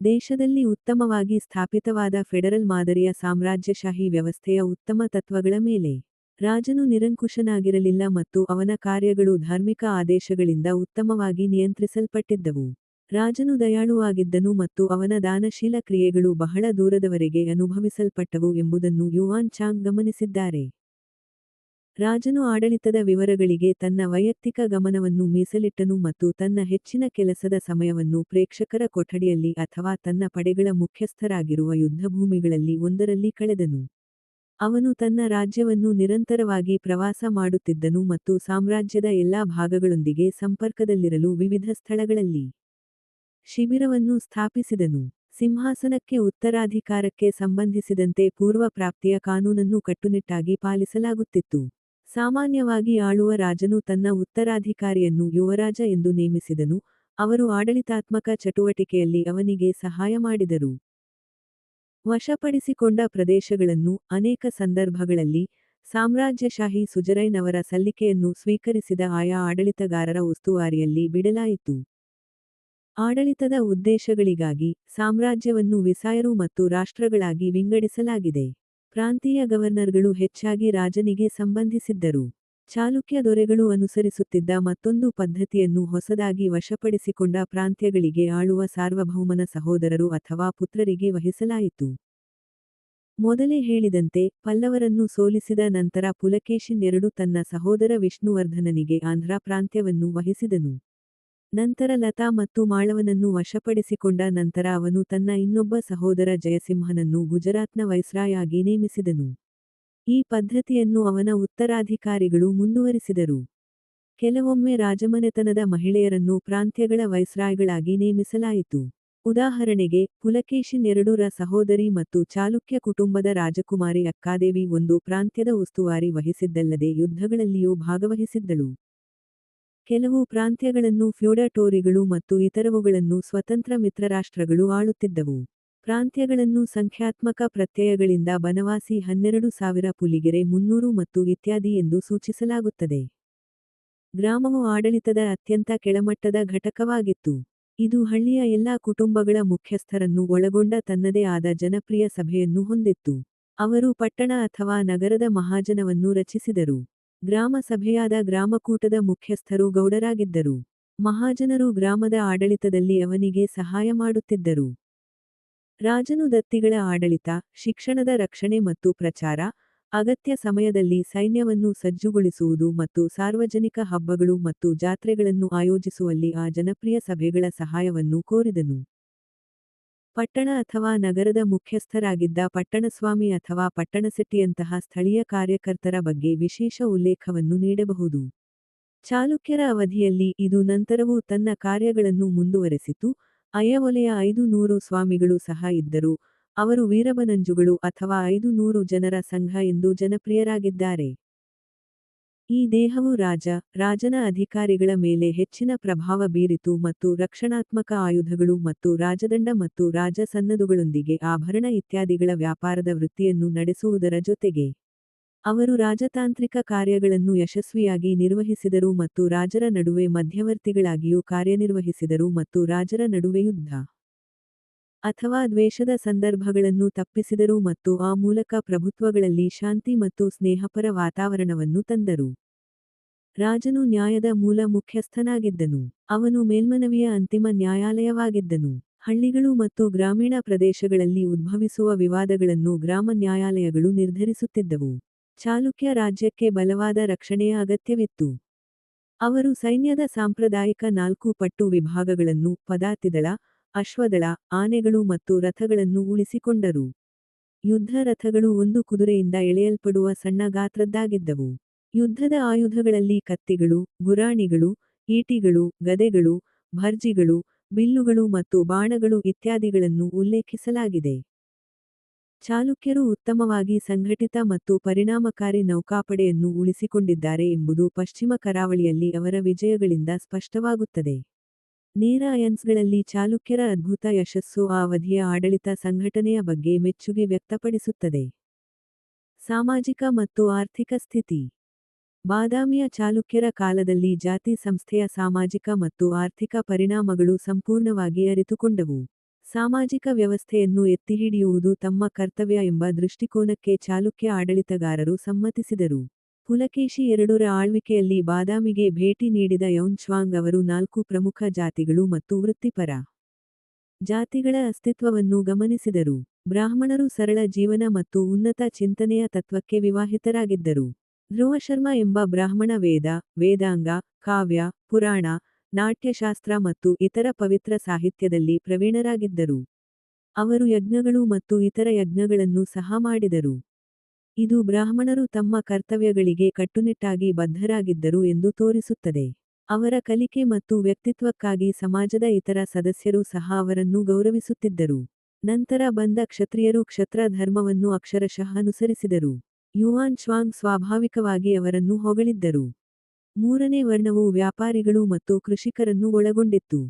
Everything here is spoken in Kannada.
ದೇಶದಲ್ಲಿ ಉತ್ತಮವಾಗಿ ಸ್ಥಾಪಿತವಾದ ಫೆಡರಲ್ ಮಾದರಿಯ ಸಾಮ್ರಾಜ್ಯಶಾಹಿ ವ್ಯವಸ್ಥೆಯ ಉತ್ತಮ ತತ್ವಗಳ ಮೇಲೆ ರಾಜನು ನಿರಂಕುಶನಾಗಿರಲಿಲ್ಲ ಮತ್ತು ಅವನ ಕಾರ್ಯಗಳು ಧಾರ್ಮಿಕ ಆದೇಶಗಳಿಂದ ಉತ್ತಮವಾಗಿ ನಿಯಂತ್ರಿಸಲ್ಪಟ್ಟಿದ್ದವು. ರಾಜನು ದಯಾಳುವಾಗಿದ್ದನು ಮತ್ತು ಅವನ ದಾನಶೀಲ ಕ್ರಿಯೆಗಳು ಬಹಳ ದೂರದವರೆಗೆ ಅನುಭವಿಸಲ್ಪಟ್ಟವು ಎಂಬುದನ್ನು ಯುವಾನ್ ಚಾಂಗ್ ಗಮನಿಸಿದ್ದಾರೆ. ರಾಜನು ಆಡಳಿತದ ವಿವರಗಳಿಗೆ ತನ್ನ ವೈಯಕ್ತಿಕ ಗಮನವನ್ನು ಮೀಸಲಿಟ್ಟನು ಮತ್ತು ತನ್ನ ಹೆಚ್ಚಿನ ಕೆಲಸದ ಸಮಯವನ್ನು ಪ್ರೇಕ್ಷಕರ ಕೊಠಡಿಯಲ್ಲಿ ಅಥವಾ ತನ್ನ ಪಡೆಗಳ ಮುಖ್ಯಸ್ಥರಾಗಿರುವ ಯುದ್ಧಭೂಮಿಗಳಲ್ಲಿ ಒಂದರಲ್ಲಿ ಕಳೆದನು. ಅವನು ತನ್ನ ರಾಜ್ಯವನ್ನು ನಿರಂತರವಾಗಿ ಪ್ರವಾಸ ಮಾಡುತ್ತಿದ್ದನು ಮತ್ತು ಸಾಮ್ರಾಜ್ಯದ ಎಲ್ಲಾ ಭಾಗಗಳೊಂದಿಗೆ ಸಂಪರ್ಕದಲ್ಲಿರಲು ವಿವಿಧ ಸ್ಥಳಗಳಲ್ಲಿ ಶಿಬಿರವನ್ನು ಸ್ಥಾಪಿಸಿದನು. ಸಿಂಹಾಸನಕ್ಕೆ ಉತ್ತರಾಧಿಕಾರಕ್ಕೆ ಸಂಬಂಧಿಸಿದಂತೆ ಪೂರ್ವ ಪ್ರಾಪ್ತಿಯ ಕಾನೂನನ್ನು ಕಟ್ಟುನಿಟ್ಟಾಗಿ ಪಾಲಿಸಲಾಗುತ್ತಿತ್ತು. ಸಾಮಾನ್ಯವಾಗಿ ಆಳುವ ರಾಜನು ತನ್ನ ಉತ್ತರಾಧಿಕಾರಿಯನ್ನು ಯುವರಾಜ ಎಂದು ನೇಮಿಸಿದನು, ಅವರು ಆಡಳಿತಾತ್ಮಕ ಚಟುವಟಿಕೆಯಲ್ಲಿ ಅವನಿಗೆ ಸಹಾಯ ಮಾಡಿದರು. ವಶಪಡಿಸಿಕೊಂಡ ಪ್ರದೇಶಗಳನ್ನು ಅನೇಕ ಸಂದರ್ಭಗಳಲ್ಲಿ ಸಾಮ್ರಾಜ್ಯಶಾಹಿ ಸುಜರೈನ್ ಅವರ ಸಲ್ಲಿಕೆಯನ್ನು ಸ್ವೀಕರಿಸಿದ ಆಯಾ ಆಡಳಿತಗಾರರ ಉಸ್ತುವಾರಿಯಲ್ಲಿ ಬಿಡಲಾಯಿತು. ಆಡಳಿತದ ಉದ್ದೇಶಗಳಿಗಾಗಿ ಸಾಮ್ರಾಜ್ಯವನ್ನು ವಿಸಾಯರು ಮತ್ತು ರಾಷ್ಟ್ರಗಳಾಗಿ ವಿಂಗಡಿಸಲಾಗಿದೆ. ಪ್ರಾಂತೀಯ ಗವರ್ನರ್ಗಳು ಹೆಚ್ಚಾಗಿ ರಾಜನಿಗೆ ಸಂಬಂಧಿಸಿದ್ದರು. ಚಾಲುಕ್ಯ ದೊರೆಗಳು ಅನುಸರಿಸುತ್ತಿದ್ದ ಮತ್ತೊಂದು ಪದ್ಧತಿಯನ್ನು ಹೊಸದಾಗಿ ವಶಪಡಿಸಿಕೊಂಡ ಪ್ರಾಂತ್ಯಗಳಿಗೆ ಆಳುವ ಸಾರ್ವಭೌಮನ ಸಹೋದರರು ಅಥವಾ ಪುತ್ರರಿಗೆ ವಹಿಸಲಾಯಿತು. ಮೊದಲೇ ಹೇಳಿದಂತೆ, ಪಲ್ಲವರನ್ನು ಸೋಲಿಸಿದ ನಂತರ ಪುಲಕೇಶಿನ್ ಎರಡು ತನ್ನ ಸಹೋದರ ವಿಷ್ಣುವರ್ಧನನಿಗೆ ಆಂಧ್ರ ಪ್ರಾಂತ್ಯವನ್ನು ವಹಿಸಿದನು. ನಂತರ ಲತಾ ಮತ್ತು ಮಾಳವನನ್ನು ವಶಪಡಿಸಿಕೊಂಡ ನಂತರ ಅವನು ತನ್ನ ಇನ್ನೊಬ್ಬ ಸಹೋದರ ಜಯಸಿಂಹನನ್ನು ಗುಜರಾತ್ನ ವೈಸ್ರಾಯಾಗಿ ನೇಮಿಸಿದನು. ಈ ಪದ್ಧತಿಯನ್ನು ಅವನ ಉತ್ತರಾಧಿಕಾರಿಗಳು ಮುಂದುವರಿಸಿದರು. ಕೆಲವೊಮ್ಮೆ ರಾಜಮನೆತನದ ಮಹಿಳೆಯರನ್ನು ಪ್ರಾಂತ್ಯಗಳ ವೈಸ್ರಾಯ್ಗಳಾಗಿ ನೇಮಿಸಲಾಯಿತು. ಉದಾಹರಣೆಗೆ, ಪುಲಕೇಶಿನ್ ಎರಡೂರ ಸಹೋದರಿ ಮತ್ತು ಚಾಲುಕ್ಯ ಕುಟುಂಬದ ರಾಜಕುಮಾರಿ ಅಕ್ಕಾದೇವಿ ಒಂದು ಪ್ರಾಂತ್ಯದ ಉಸ್ತುವಾರಿ ವಹಿಸಿದ್ದಲ್ಲದೆ ಯುದ್ಧಗಳಲ್ಲಿಯೂ ಭಾಗವಹಿಸಿದ್ದಳು. ಕೆಲವು ಪ್ರಾಂತ್ಯಗಳನ್ನು ಫ್ಯೂಡಟೋರಿಗಳು ಮತ್ತು ಇತರವುಗಳನ್ನು ಸ್ವತಂತ್ರ ಮಿತ್ರರಾಷ್ಟ್ರಗಳು ಆಳುತ್ತಿದ್ದವು. ಪ್ರಾಂತ್ಯಗಳನ್ನು ಸಂಖ್ಯಾತ್ಮಕ ಪ್ರತ್ಯಯಗಳಿಂದ ಬನವಾಸಿ ಹನ್ನೆರಡು ಸಾವಿರ ಪುಲಿಗೆರೆ ಮುನ್ನೂರು ಮತ್ತು ಇತ್ಯಾದಿ ಎಂದು ಸೂಚಿಸಲಾಗುತ್ತದೆ. ಗ್ರಾಮವು ಆಡಳಿತದ ಅತ್ಯಂತ ಕೆಳಮಟ್ಟದ ಘಟಕವಾಗಿತ್ತು. ಇದು ಹಳ್ಳಿಯ ಎಲ್ಲಾ ಕುಟುಂಬಗಳ ಮುಖ್ಯಸ್ಥರನ್ನು ಒಳಗೊಂಡ ತನ್ನದೇ ಆದ ಜನಪ್ರಿಯ ಸಭೆಯನ್ನು ಹೊಂದಿತ್ತು. ಅವರು ಪಟ್ಟಣ ಅಥವಾ ನಗರದ ಮಹಾಜನವನ್ನು ರಚಿಸಿದರು. ಗ್ರಾಮ ಸಭೆಯಾದ ಗ್ರಾಮಕೂಟದ ಮುಖ್ಯಸ್ಥರು ಗೌಡರಾಗಿದ್ದರು. ಮಹಾಜನರು ಗ್ರಾಮದ ಆಡಳಿತದಲ್ಲಿ ಅವನಿಗೆ ಸಹಾಯ ಮಾಡುತ್ತಿದ್ದರು. ರಾಜನು ದತ್ತಿಗಳ ಆಡಳಿತ, ಶಿಕ್ಷಣದ ರಕ್ಷಣೆ ಮತ್ತು ಪ್ರಚಾರ, ಅಗತ್ಯ ಸಮಯದಲ್ಲಿ ಸೈನ್ಯವನ್ನು ಸಜ್ಜುಗೊಳಿಸುವುದು ಮತ್ತು ಸಾರ್ವಜನಿಕ ಹಬ್ಬಗಳು ಮತ್ತು ಜಾತ್ರೆಗಳನ್ನು ಆಯೋಜಿಸುವಲ್ಲಿ ಆ ಜನಪ್ರಿಯ ಸಭೆಗಳ ಸಹಾಯವನ್ನು ಕೋರಿದನು. ಪಟ್ಟಣ ಅಥವಾ ನಗರದ ಮುಖ್ಯಸ್ಥರಾಗಿದ್ದ ಪಟ್ಟಣಸ್ವಾಮಿ ಅಥವಾ ಪಟ್ಟಣಸೆಟ್ಟಿಯಂತಹ ಸ್ಥಳೀಯ ಕಾರ್ಯಕರ್ತರ ಬಗ್ಗೆ ವಿಶೇಷ ಉಲ್ಲೇಖವನ್ನು ನೀಡಬಹುದು. ಚಾಲುಕ್ಯರ ಅವಧಿಯಲ್ಲಿ ಇದು ನಂತರವೂ ತನ್ನ ಕಾರ್ಯಗಳನ್ನು ಮುಂದುವರೆಸಿತು. ಅಯ್ಯವೊಲೆಯ ಐದು ನೂರು ಸ್ವಾಮಿಗಳು ಸಹ ಇದ್ದರು. ಅವರು ವೀರಬನಂಜುಗಳು ಅಥವಾ ಐದು ನೂರು ಜನರ ಸಂಘ ಎಂದು ಜನಪ್ರಿಯರಾಗಿದ್ದಾರೆ. ಈ ದೇಹವು ರಾಜ, ರಾಜನ ಅಧಿಕಾರಿಗಳ ಮೇಲೆ ಹೆಚ್ಚಿನ ಪ್ರಭಾವ ಬೀರಿತು ಮತ್ತು ರಕ್ಷಣಾತ್ಮಕ ಆಯುಧಗಳು ಮತ್ತು ರಾಜದಂಡ ಮತ್ತು ರಾಜ ಸನ್ನದುಗಳೊಂದಿಗೆ ಆಭರಣ ಇತ್ಯಾದಿಗಳ ವ್ಯಾಪಾರದ ವೃತ್ತಿಯನ್ನು ನಡೆಸುವುದರ ಜೊತೆಗೆ, ಅವರು ರಾಜತಾಂತ್ರಿಕ ಕಾರ್ಯಗಳನ್ನು ಯಶಸ್ವಿಯಾಗಿ ನಿರ್ವಹಿಸಿದರು ಮತ್ತು ರಾಜರ ನಡುವೆ ಮಧ್ಯವರ್ತಿಗಳಾಗಿಯೂ ಕಾರ್ಯನಿರ್ವಹಿಸಿದರು ಮತ್ತು ರಾಜರ ನಡುವೆ ಯುದ್ಧ. ಅಥವಾ ದ್ವೇಷದ ಸಂದರ್ಭಗಳನ್ನು ತಪ್ಪಿಸಿದರು ಮತ್ತು ಆ ಮೂಲಕ ಪ್ರಭುತ್ವಗಳಲ್ಲಿ ಶಾಂತಿ ಮತ್ತು ಸ್ನೇಹಪರ ವಾತಾವರಣವನ್ನು ತಂದರು. ರಾಜನು ನ್ಯಾಯದ ಮೂಲ ಮುಖ್ಯಸ್ಥನಾಗಿದ್ದನು. ಅವನು ಮೇಲ್ಮನವಿಯ ಅಂತಿಮ ನ್ಯಾಯಾಲಯವಾಗಿದ್ದನು. ಹಳ್ಳಿಗಳು ಮತ್ತು ಗ್ರಾಮೀಣ ಪ್ರದೇಶಗಳಲ್ಲಿ ಉದ್ಭವಿಸುವ ವಿವಾದಗಳನ್ನು ಗ್ರಾಮ ನ್ಯಾಯಾಲಯಗಳು ನಿರ್ಧರಿಸುತ್ತಿದ್ದವು. ಚಾಲುಕ್ಯ ರಾಜ್ಯಕ್ಕೆ ಬಲವಾದ ರಕ್ಷಣೆಯ ಅಗತ್ಯವಿತ್ತು. ಅವರು ಸೈನ್ಯದ ಸಾಂಪ್ರದಾಯಿಕ ನಾಲ್ಕು ಪಟ್ಟು ವಿಭಾಗಗಳನ್ನು ಪದಾತಿದಳ ಅಶ್ವದಳ, ಆನೆಗಳು ಮತ್ತು ರಥಗಳನ್ನು ಉಳಿಸಿಕೊಂಡರು. ಯುದ್ಧ ರಥಗಳು ಒಂದು ಕುದುರೆಯಿಂದ ಎಳೆಯಲ್ಪಡುವ ಸಣ್ಣ ಗಾತ್ರದ್ದಾಗಿದ್ದವು. ಯುದ್ಧದ ಆಯುಧಗಳಲ್ಲಿ ಕತ್ತಿಗಳು, ಗುರಾಣಿಗಳು, ಈಟಿಗಳು, ಗದೆಗಳು, ಭರ್ಜಿಗಳು, ಬಿಲ್ಲುಗಳು ಮತ್ತು ಬಾಣಗಳು ಇತ್ಯಾದಿಗಳನ್ನು ಉಲ್ಲೇಖಿಸಲಾಗಿದೆ. ಚಾಲುಕ್ಯರು ಉತ್ತಮವಾಗಿ ಸಂಘಟಿತ ಮತ್ತು ಪರಿಣಾಮಕಾರಿ ನೌಕಾಪಡೆಯನ್ನು ಉಳಿಸಿಕೊಂಡಿದ್ದಾರೆ ಎಂಬುದು ಪಶ್ಚಿಮ ಕರಾವಳಿಯಲ್ಲಿ ಅವರ ವಿಜಯಗಳಿಂದ ಸ್ಪಷ್ಟವಾಗುತ್ತದೆ. ನೇರ ಅಯನ್ಸ್ಗಳಲ್ಲಿ ಚಾಲುಕ್ಯರ ಅದ್ಭುತ ಯಶಸ್ಸು ಆ ಅವಧಿಯ ಆಡಳಿತ ಸಂಘಟನೆಯ ಬಗ್ಗೆ ಮೆಚ್ಚುಗೆ ವ್ಯಕ್ತಪಡಿಸುತ್ತದೆ. ಸಾಮಾಜಿಕ ಮತ್ತು ಆರ್ಥಿಕ ಸ್ಥಿತಿ. ಬಾದಾಮಿಯ ಚಾಲುಕ್ಯರ ಕಾಲದಲ್ಲಿ ಜಾತಿ ಸಂಸ್ಥೆಯ ಸಾಮಾಜಿಕ ಮತ್ತು ಆರ್ಥಿಕ ಪರಿಣಾಮಗಳು ಸಂಪೂರ್ಣವಾಗಿ ಅರಿತುಕೊಂಡವು. ಸಾಮಾಜಿಕ ವ್ಯವಸ್ಥೆಯನ್ನು ಎತ್ತಿಹಿಡಿಯುವುದು ತಮ್ಮ ಕರ್ತವ್ಯ ಎಂಬ ದೃಷ್ಟಿಕೋನಕ್ಕೆ ಚಾಲುಕ್ಯ ಆಡಳಿತಗಾರರು ಸಮ್ಮತಿಸಿದರು. ಪುಲಕೇಶಿ ಎರಡರ ಆಳ್ವಿಕೆಯಲ್ಲಿ ಬಾದಾಮಿಗೆ ಭೇಟಿ ನೀಡಿದ ಯೌನ್ಶ್ವಾಂಗ್ ಅವರು ನಾಲ್ಕು ಪ್ರಮುಖ ಜಾತಿಗಳು ಮತ್ತು ವೃತ್ತಿಪರ ಜಾತಿಗಳ ಅಸ್ತಿತ್ವವನ್ನು ಗಮನಿಸಿದರು. ಬ್ರಾಹ್ಮಣರು ಸರಳ ಜೀವನ ಮತ್ತು ಉನ್ನತ ಚಿಂತನೆಯ ತತ್ವಕ್ಕೆ ವಿವಾಹಿತರಾಗಿದ್ದರು. ಧ್ರುವಶರ್ಮ ಎಂಬ ಬ್ರಾಹ್ಮಣ ವೇದ, ವೇದಾಂಗ, ಕಾವ್ಯ, ಪುರಾಣ, ನಾಟ್ಯಶಾಸ್ತ್ರ ಮತ್ತು ಇತರ ಪವಿತ್ರ ಸಾಹಿತ್ಯದಲ್ಲಿ ಪ್ರವೀಣರಾಗಿದ್ದರು. ಅವರು ಯಜ್ಞಗಳು ಮತ್ತು ಇತರ ಯಜ್ಞಗಳನ್ನು ಸಹ ಮಾಡಿದರು. ಇದು ಬ್ರಾಹ್ಮಣರು ತಮ್ಮ ಕರ್ತವ್ಯಗಳಿಗೆ ಕಟ್ಟುನಿಟ್ಟಾಗಿ ಬದ್ಧರಾಗಿದ್ದರು ಎಂದು ತೋರಿಸುತ್ತದೆ. ಅವರ ಕಲಿಕೆ ಮತ್ತು ವ್ಯಕ್ತಿತ್ವಕ್ಕಾಗಿ ಸಮಾಜದ ಇತರ ಸದಸ್ಯರು ಸಹ ಅವರನ್ನು ಗೌರವಿಸುತ್ತಿದ್ದರು. ನಂತರ ಬಂದ ಕ್ಷತ್ರಿಯರು ಕ್ಷತ್ರ ಧರ್ಮವನ್ನು ಅಕ್ಷರಶಃ ಅನುಸರಿಸಿದರು. ಯುವಾನ್ ಶ್ವಾಂಗ್ ಸ್ವಾಭಾವಿಕವಾಗಿ ಅವರನ್ನು ಹೊಗಳಿದ್ದರು. ಮೂರನೇ ವರ್ಣವು ವ್ಯಾಪಾರಿಗಳು ಮತ್ತು ಕೃಷಿಕರನ್ನು ಒಳಗೊಂಡಿತ್ತು.